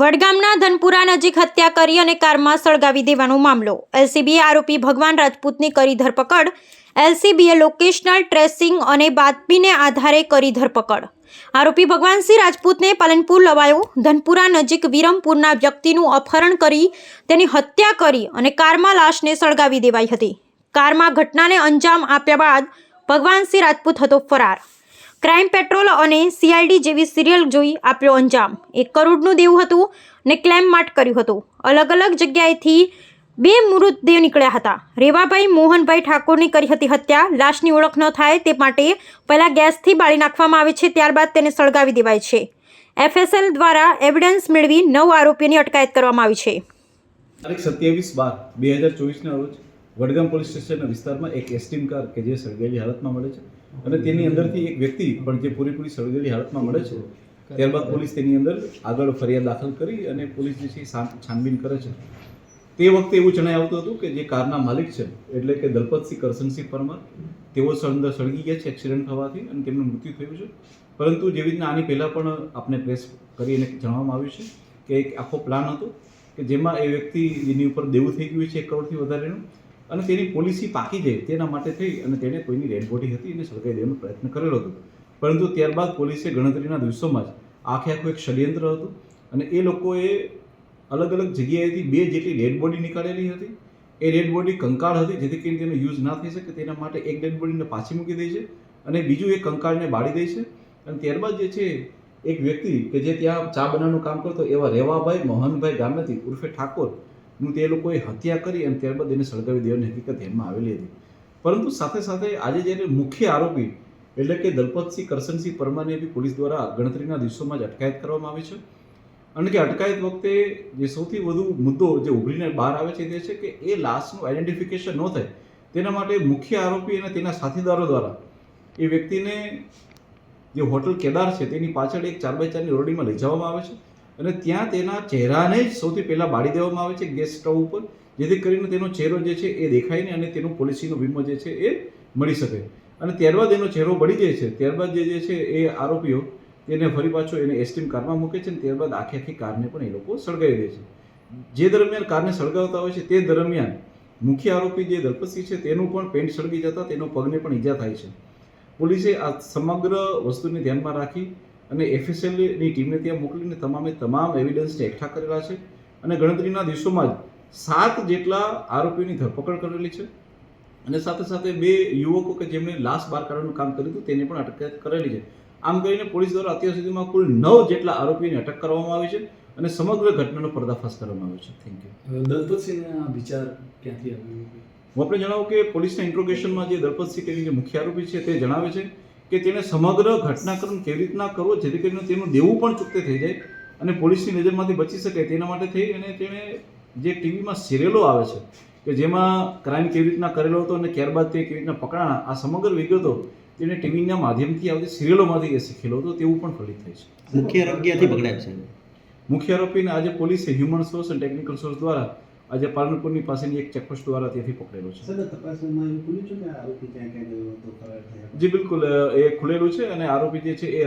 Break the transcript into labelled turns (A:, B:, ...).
A: વડગામના ધનપુરા નજીક હત્યા કરી અને કારમાં સળગાવી દેવાનો મામલો. એલસીબીએ આરોપી ભગવાન રાજપૂતની કરી ધરપકડ. એલસીબીએ લોકેશનલ ટ્રેસિંગ અને બાતમીને આધારે કરી ધરપકડ. આરોપી ભગવાનસિંહ રાજપૂતને પાલનપુર લવાયો. ધનપુરા નજીક વિરમપુરના વ્યક્તિનું અપહરણ કરી તેની હત્યા કરી અને કારમાં લાશને સળગાવી દેવાઈ હતી. કારમાં ઘટનાને અંજામ આપ્યા બાદ ભગવાનસિંહ રાજપૂત હતો ફરાર. ક્રાઇમ પેટ્રોલ અને સીઆઈડી જેવી સિરિયલ જોઈ આપ્યો અંજામ. એક કરોડનું દેવું હતું ને ક્લેમ માટ કર્યું હતું. અલગ અલગ જગ્યાએથી બે મૃતદેહ નીકળ્યા હતા. રેવાભાઈ મોહનભાઈ ઠાકોરની કરી હતી હત્યા. લાશની ઓળખ ન થાય તે માટે પહેલાં ગેસથી બાળી નાખવામાં આવે છે, ત્યારબાદ તેને સળગાવી દેવાય છે. એફએસએલ દ્વારા એવિડન્સ મેળવી નવ આરોપીઓની અટકાયત કરવામાં આવી છે.
B: તારીખ સત્યાવીસ બાર, બે હજાર ચોવીસના રોજ વડગામ પોલીસ સ્ટેશનના વિસ્તારમાં એક એસટીમ કાર કે જે સળગેલી હાલતમાં મળે છે. અને તેની અંદરથી એક વ્યક્તિ પણ જે પૂરેપૂરી સળગેલી હાલતમાં મળે છે, ત્યારબાદ પોલીસ તેની અંદર આગળ ફરિયાદ દાખલ કરી અને પોલીસ જે છે છાન- છાનબીન કરે છે. તે વખતે એવું જણાય આવતું હતું કે જે કારના માલિક છે, એટલે કે દલપતસિંહ કરશનસિંહ પરમાર, તેઓ અંદર સળગી ગયા છે એક્સિડન્ટ થવાથી અને તેમનું મૃત્યુ થયું છે. પરંતુ જેવી રીતના આની પહેલાં પણ આપણે પ્રેસ કરીને જણાવવામાં આવ્યું છે કે એક આખો પ્લાન હતો કે જેમાં એ વ્યક્તિ એની ઉપર દેવું થઈ ગયું છે એક કરોડથી વધારેનું અને તેની પોલિસી પાકી જાય તેના માટે થઈ અને તેણે કોઈની ડેડ બોડી હતી એને સળગાવી દેવાનો પ્રયત્ન કરેલો હતો. પરંતુ ત્યારબાદ પોલીસે ગણતરીના દિવસોમાં જ આખે આખું એક ષડયંત્ર હતું અને એ લોકોએ અલગ અલગ જગ્યાએથી બે જેટલી ડેડ બોડી નીકાળેલી હતી. એ ડેડ બોડી કંકાળ હતી, જેથી કરીને તેનો યુઝ ના થઈ શકે તેના માટે એક ડેડ બોડીને પાછી મૂકી દે છે અને બીજું એ કંકાળને બાળી દે છે. અને ત્યારબાદ જે છે, એક વ્યક્તિ કે જે ત્યાં ચા બનાવવાનું કામ કરતો એવા રેવાભાઈ મોહનભાઈ ગામેથી ઉર્ફે ઠાકોર તે લોકોએ હત્યા કરી અને ત્યારબાદ એને સળગાવી દેવાની હકીકત ધ્યાનમાં આવેલી હતી. પરંતુ સાથે સાથે આજે જ્યારે મુખ્ય આરોપી એટલે કે દલપતસિંહ કરશનસિંહ પરમાને બી પોલીસ દ્વારા ગણતરીના દિવસોમાં જ અટકાયત કરવામાં આવી છે. અને કે અટકાયત વખતે જે સૌથી વધુ મુદ્દો જે ઉભરીને બહાર આવે છે તે છે કે એ લાશનું આઈડેન્ટિફિકેશન ન થાય તેના માટે મુખ્ય આરોપી અને તેના સાથીદારો દ્વારા એ વ્યક્તિને જે હોટલ કેદાર છે તેની પાછળ એક ચાર બાય ચારની ઓરડીમાં લઈ જવામાં આવે છે. અને ત્યાં તેના ચહેરાને જ સૌથી પહેલાં બાળી દેવામાં આવે છે ગેસ સ્ટવ ઉપર, જેથી કરીને તેનો ચહેરો જે છે એ દેખાય અને તેનો પોલિસીનો વીમો જે છે એ મળી શકે. અને ત્યારબાદ એનો ચહેરો બળી જાય છે, ત્યારબાદ જે જે છે એ આરોપીઓ તેને ફરી પાછો એને એસટીમ કારમાં મૂકે છે અને ત્યારબાદ આખી આખી કારને પણ એ લોકો સળગાવી દે છે. જે દરમિયાન કારને સળગાવતા હોય છે તે દરમિયાન મુખ્ય આરોપી જે દલપતસિંહ છે તેનું પણ પેન્ટ સળગી જતા તેનો પગને પણ ઈજા થાય છે. પોલીસે આ સમગ્ર વસ્તુને ધ્યાનમાં રાખી અને એફએસએલની ટીમને ત્યાં મોકલીને તમામે તમામ એવિડન્સને એકઠા કરેલા છે. અને ગણતરીના દિવસોમાં જ સાત જેટલા આરોપીઓની ધરપકડ કરેલી છે. અને સાથે સાથે બે યુવકો કે જેમણે લાશ બહાર કાઢવાનું કામ કર્યું હતું તેને પણ અટક કરેલી છે. આમ કરીને પોલીસ દ્વારા અત્યાર સુધીમાં કુલ નવ જેટલા આરોપીઓની અટક કરવામાં આવી છે અને સમગ્ર ઘટનાનો પર્દાફાશ કરવામાં આવ્યો છે. થેન્ક યુ
C: દલપતસિંહને આ વિચાર ક્યાંથી આવ્યો?
B: હું આપણે જણાવું કે પોલીસના ઇન્ટ્રોગેશનમાં જે દલપતસિંહ કરીને જે મુખ્ય આરોપી છે તે જણાવે છે કે તેણે સમગ્ર ઘટનાક્રમ કેવી રીતના કરવો જેથી કરીને તેનું દેવું પણ ચૂકતે થઈ જાય અને પોલીસની નજરમાંથી બચી શકે તેના માટે થઈ અને તેણે જે ટીવીમાં સિરિયલો આવે છે કે જેમાં ક્રાઇમ કેવી રીતના કરેલો હતો અને ત્યારબાદ તે કેવી રીતના પકડાણા આ સમગ્ર વિગતો તેને ટીવીના માધ્યમથી આવતી સિરિયલોમાંથી એ શીખેલો હતો તેવું પણ ફલિત થાય છે.
D: મુખ્ય આરોગ્યથી પકડાય છે?
B: મુખ્ય આરોપીને આજે પોલીસે હ્યુમન સોર્સ અને ટેકનિકલ સોર્સ દ્વારા આજે પાલનપુરની પાસેની એક ચેકપોસ્ટ દ્વારા ત્યાંથી પકડેલો છે. જી બિલકુલ એ ખુલેલું છે અને આરોપી જે છે એ